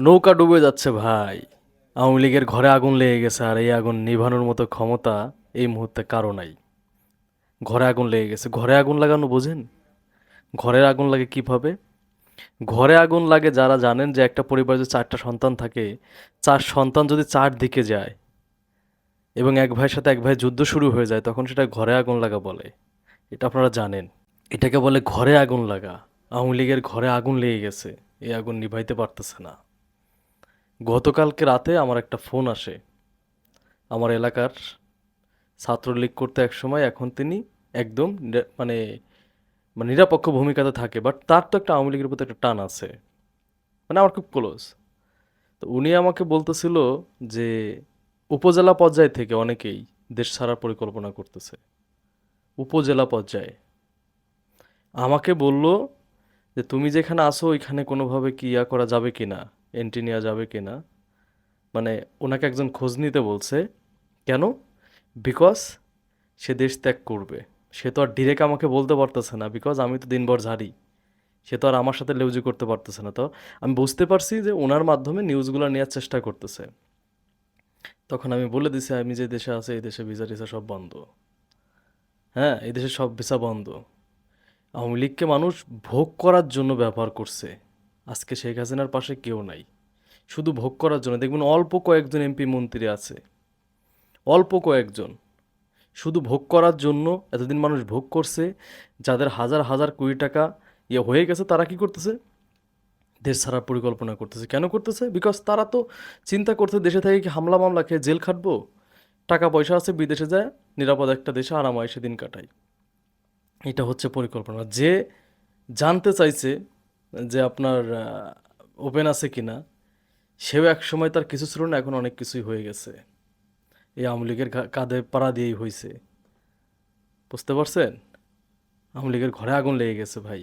নৌকা ডুবে যাচ্ছে ভাই। আওয়ামী লীগের ঘরে আগুন লেগে গেছে আর এই আগুন নিভানোর মতো ক্ষমতা এই মুহূর্তে কারও নাই। ঘরে আগুন লেগে গেছে। ঘরে আগুন লাগানো বোঝেন? ঘরের আগুন লাগে কীভাবে? ঘরে আগুন লাগে যারা জানেন যে একটা পরিবারে যদি চারটা সন্তান থাকে, চার সন্তান যদি চার দিকে যায় এবং এক ভাইয়ের সাথে এক ভাই যুদ্ধ শুরু হয়ে যায়, তখন সেটা ঘরে আগুন লাগা বলে। এটা আপনারা জানেন। এটাকে বলে ঘরে আগুন লাগা। আওয়ামী লীগের ঘরে আগুন লেগে গেছে। এই আগুন নিভাইতে পারতেছে না। গতকালকে রাতে আমার একটা ফোন আসে। আমার এলাকার ছাত্রলীগ করতে এক সময় এখন তিনি একদম মানে মানে নিরপেক্ষ ভূমিকাতে থাকে বাট তার তো একটা আওয়ামী লীগের প্রতি একটা টান আছে। মানে আমার খুব ক্লোজ তো উনি আমাকে বলতেছিল যে উপজেলা পর্যায় থেকে অনেকেই দেশ ছাড়ার পরিকল্পনা করতেছে। উপজেলা পর্যায়ে। আমাকে বলল যে, তুমি যেখানে আসো ওইখানে কোনোভাবে কি ইয়া করা যাবে কি না এন্ট্রি নেওয়া যাবে কি না মানে ওনাকে একজন খোঁজ নিতে বলছে, কেন? বিকজ সে দেশ ত্যাগ করবে। সে তো আর ডিরেক্ট আমাকে বলতে পারতেছে না বিকজ আমি তো দিনভর ঝাড়ি। সে তো আর আমার সাথে লেউজি করতে পারতেছে না। তো আমি বুঝতে পারছি যে ওনার মাধ্যমে নিউজগুলো নেওয়ার চেষ্টা করতেছে। তখন আমি বলে দিছি, আমি যে দেশে আছে, এই দেশে ভিসা টিসা সব বন্ধ। হ্যাঁ এই দেশে সব ভিসা বন্ধ। আওয়ামী লীগকে মানুষ ভোগ করার জন্য ব্যবহার করছে। আজকে শেখ হাসিনার পাশে কেউ নাই। শুধু ভোগ করার জন্য। দেখবেন অল্প কয়েকজন এমপি মন্ত্রী আছে। অল্প কয়েকজন। শুধু ভোগ করার জন্য এতদিন মানুষ ভোগ করছে, যাদের হাজার হাজার কোটি টাকা ইয়ে হয়ে গেছে, তারা কি করতেছে? দেশ ছাড়ার পরিকল্পনা করতেছে। কেন করতেছে? বিকজ তারা তো চিন্তা করছে, দেশে থেকে কি হামলা মামলা খেয়ে জেল খাটবো? টাকা পয়সা আছে, বিদেশে যায়, নিরাপদ একটা দেশে আরামায়েশে দিন কাটাই এটা হচ্ছে পরিকল্পনা। যে জানতে চাইছে যে আপনার ওপেন আছে কিনা সেও এক সময় তার কিছু ছিল না, এখন অনেক কিছুই হয়ে গেছে। এই আওয়ামী লীগের কাঁধে পাড়া দিয়েই হয়েছে বুঝতে পারছেন? আওয়ামী লীগের ঘরে আগুন লেগে গেছে ভাই।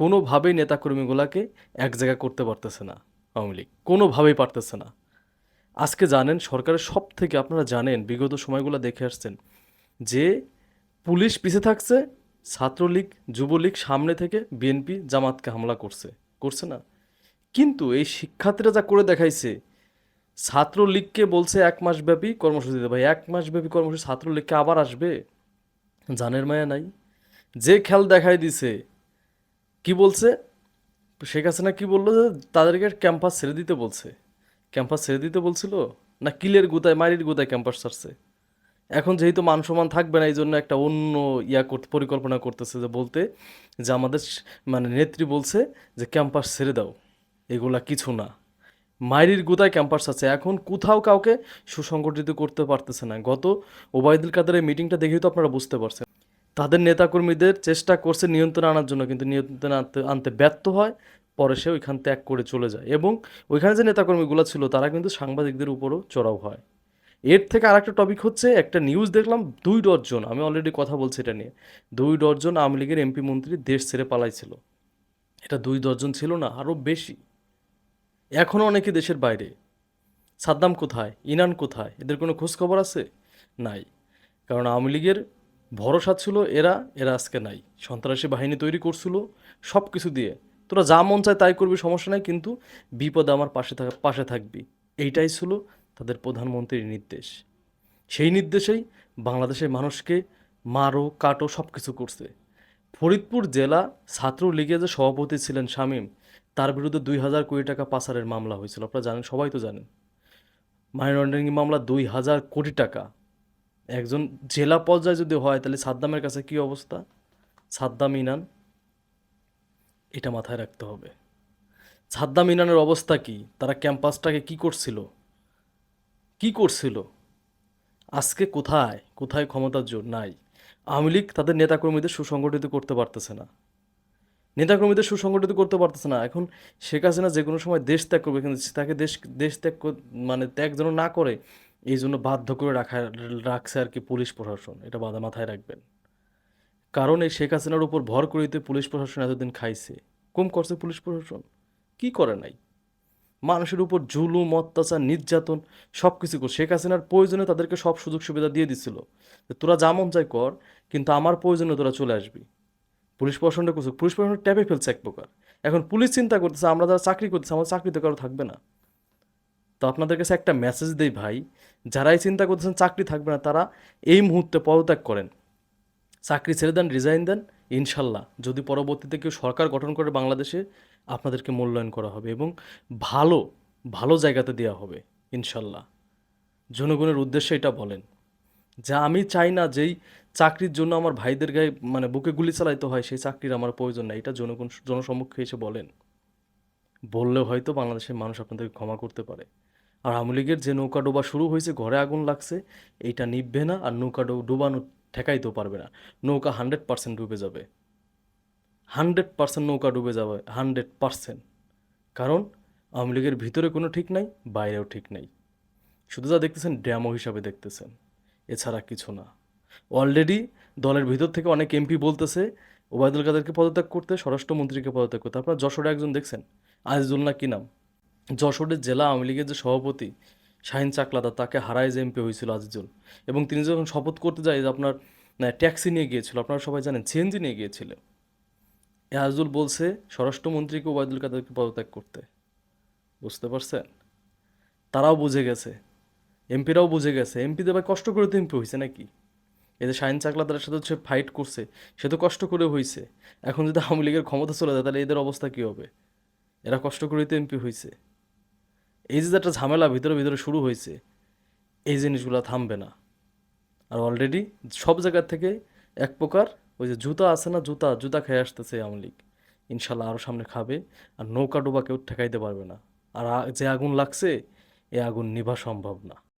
কোনোভাবেই নেতাকর্মীগুলাকে এক জায়গা করতে পারতেছে না আওয়ামী লীগ। কোনোভাবেই পারতেছে না। আজকে জানেন, সরকারের সব থেকে আপনারা জানেন, বিগত সময়গুলো দেখে আসছেন, যে পুলিশ পিছে থাকছে, ছাত্রলীগ, যুবলীগ সামনে থেকে বিএনপি জামাতকে হামলা করছে। করছে না? কিন্তু এই শিক্ষার্থীরা যা করে দেখাইছে, ছাত্রলীগকে বলছে এক মাস ব্যাপী কর্মসূচি দিতে ভাই, এক মাস ব্যাপী কর্মসূচি, ছাত্রলীগকে আবার আসবে? জানের মায়া নাই। যে খেল দেখাই দিছে, কি বলছে? শেখ হাসিনা কি বলল যে তাদেরকে ক্যাম্পাস ছেড়ে দিতে বলছে। ক্যাম্পাস ছেড়ে দিতে বলছিল না কিলের গুতায় মারির গুতায় ক্যাম্পাস ছাড়ছে। এখন যেহেতু মান সম্মান থাকবে না এই জন্য একটা অন্য ইয়া করতে, পরিকল্পনা করতেছে যে বলতে যে আমাদের মানে নেত্রী বলছে যে ক্যাম্পাস ছেড়ে দাও। এগুলা কিছু না। মাইরির গুদায় ক্যাম্পাস আছে। এখন কোথাও কাউকে সুসংগঠিত করতে পারতেছে না। গত ওবায়দুল কাদের মিটিংটা দেখেই তো আপনারা বুঝতে পারছেন। তাদের নেতাকর্মীদের চেষ্টা করছে নিয়ন্ত্রণে আনার জন্য, কিন্তু নিয়ন্ত্রণে আনতে আনতে ব্যর্থ হয়। পরে সে ওইখান ত্যাগ করে চলে যায়। এবং ওইখানে যে নেতাকর্মীগুলো ছিল, তারা কিন্তু সাংবাদিকদের উপরও চড়াও হয়। এর থেকে আরেকটা টপিক হচ্ছে, একটা নিউজ দেখলাম, দুই ডজন, আমি অলরেডি কথা বলছি এটা নিয়ে। দুই ডজন আওয়ামী লীগের এমপি মন্ত্রী দেশ ছেড়ে পালাইছিল। এটা দুই ডজন ছিল না আরও বেশি। এখনও অনেকে দেশের বাইরে। সাদ্দাম কোথায়? ইনান কোথায়? এদের কোনো খোঁজখবর আছে? নাই। কারণ আওয়ামী লীগের ভরসা ছিল এরা এরা আজকে নাই। সন্ত্রাসী বাহিনী তৈরি করছিল সব কিছু দিয়ে। তোরা যা মন চায় তাই করবি, সমস্যা নাই, কিন্তু বিপদে আমার পাশে থাকা, পাশে থাকবি। এইটাই ছিল তাদের প্রধানমন্ত্রীর নির্দেশ। সেই নির্দেশেই বাংলাদেশের মানুষকে মারো, কাটো সব কিছু করছে। ফরিদপুর জেলা ছাত্রলীগের যে সভাপতি ছিলেন শামীম তার বিরুদ্ধে দুই হাজার কোটি টাকা পাচারের মামলা হয়েছিল। আপনারা জানেন, সবাই তো জানেন। মানি লন্ডারিং মামলা দুই হাজার কোটি টাকা। একজন জেলা পর্যায়ে যদি হয়, তাহলে সাদ্দামের কাছে কি অবস্থা? সাদ্দাম ইনান, এটা মাথায় রাখতে হবে। সাদ্দাম ইনানের অবস্থা কি? তারা ক্যাম্পাসটাকে কি করছিল? কি করছিল? আজকে কোথায়? কোথায় ক্ষমতার জোর? নাই। আওয়ামী লীগ তাদের নেতাকর্মীদের সুসংগঠিত করতে পারতেছে না। নেতাকর্মীদের সুসংগঠিত করতে পারতেছে না। এখন শেখ হাসিনা যে কোনো সময় দেশ ত্যাগ করবে, কিন্তু তাকে দেশ দেশ ত্যাগ মানে ত্যাগ যেন না করে, এই জন্য বাধ্য করে রাখা, রাখছে আর কি পুলিশ প্রশাসন। এটা বাধা মাথায় রাখবেন। কারণ এই শেখ হাসিনার উপর ভর করিতে পুলিশ প্রশাসন এতদিন খাইছে। কম করছে পুলিশ প্রশাসন? কি করে নাই? মানুষের উপর জুলুম, অত্যাচার, নির্যাতন সব কিছু কর শেখ হাসিনার প্রয়োজনে তাদেরকে সব সুযোগ সুবিধা দিয়ে দিছিল। তোরা যা মন চাই কর, কিন্তু আমার প্রয়োজনে তোরা চলে আসবি। পুলিশ প্রশাসনটা করছে। পুলিশ প্রশাসন ট্যাপে ফেলছে এক প্রকার। এখন পুলিশ চিন্তা করতেছে, আমরা যারা চাকরি করতেছে আমার চাকরিতে কারও থাকবে না। তো আপনাদের কাছে একটা মেসেজ দেই ভাই, যারাই চিন্তা করতেছেন চাকরি থাকবে না, তারা এই মুহূর্তে পদত্যাগ করেন। চাকরি ছেড়ে দেন রিজাইন দেন, ইনশাল্লাহ। যদি পরবর্তীতে কেউ সরকার গঠন করে বাংলাদেশে, আপনাদেরকে মূল্যায়ন করা হবে এবং ভালো ভালো জায়গাতে দেওয়া হবে, ইনশাল্লাহ। জনগণের উদ্দেশ্যে এটা বলেন। যা আমি চাই না যেই চাকরির জন্য আমার ভাইদের গায়ে মানে বুকে গুলি চালাইতে হয়, সেই চাকরির আমার প্রয়োজন নাই। এটা জনগণ, জনসম্মুখে এসে বলেন। বললেও হয়তো বাংলাদেশের মানুষ আপনাদেরকে ক্ষমা করতে পারে। আর আওয়ামী লীগের যে নৌকা ডোবা শুরু হয়েছে, ঘরে আগুন লাগছে এইটা নিভবে না আর নৌকা ডুবানো ঠেকাইতেও পারবে না। নৌকা হান্ড্রেড পার্সেন্ট ডুবে যাবে। হান্ড্রেড পার্সেন্ট নৌকা ডুবে যাবে, হান্ড্রেড পার্সেন্ট। কারণ আওয়ামী লীগের ভিতরে কোনো ঠিক নাই, বাইরেও ঠিক নাই। শুধু যা দেখতেছেন ড্যামো হিসাবে দেখতেছেন। এছাড়া কিছু না। অলরেডি দলের ভিতর থেকে অনেক এমপি বলতেছে, ওবায়দুল কাদেরকে পদত্যাগ করতে, স্বরাষ্ট্রমন্ত্রীকে পদত্যাগ করতে। আপনারা যশোরে একজন দেখছেন আজিজুল না কি নাম? যশোরের জেলা আওয়ামী লীগের যে সভাপতি শাহিন চাকলাদা, তাকে হারায় যে এমপি হয়েছিল আজিজুল। এবং তিনি যখন শপথ করতে যায়, যে আপনার ট্যাক্সি নিয়ে গিয়েছিল, আপনারা সবাই জানেন সিএনজি নিয়ে গিয়েছিল আজিজুল বলছে, স্বরাষ্ট্রমন্ত্রীকে ওবায়দুল কাদেরকে পদত্যাগ করতে। বুঝতে পারছেন? তারাও বুঝে গেছে। এমপিরাও বুঝে গেছে। এমপিদের ভাই কষ্ট করে তো এমপি হয়েছে নাকি? যে শাহিন চাকলাদারের সাথে সে ফাইট করছে, সে তো কষ্ট করে হয়েছে এখন যদি আওয়ামী লীগের ক্ষমতা চলে যায়, তাহলে এদের অবস্থা কী হবে? এরা কষ্ট করেই তো এমপি হয়েছে এই যে একটা ঝামেলা ভিতরে ভিতরে শুরু হয়েছে এই জিনিসগুলো থামবে না। আর অলরেডি সব জায়গার থেকে এক প্রকার ওই যে জুতা আছে না, জুতা জুতা খেয়ে আসতেছে আওয়ামী লীগ। ইনশাল্লাহ আরও সামনে খাবে, আর নৌকা ডোবা কেউ ঠেকাইতে পারবে না। আর যে আগুন লাগছে, এ আগুন নিভা সম্ভব না।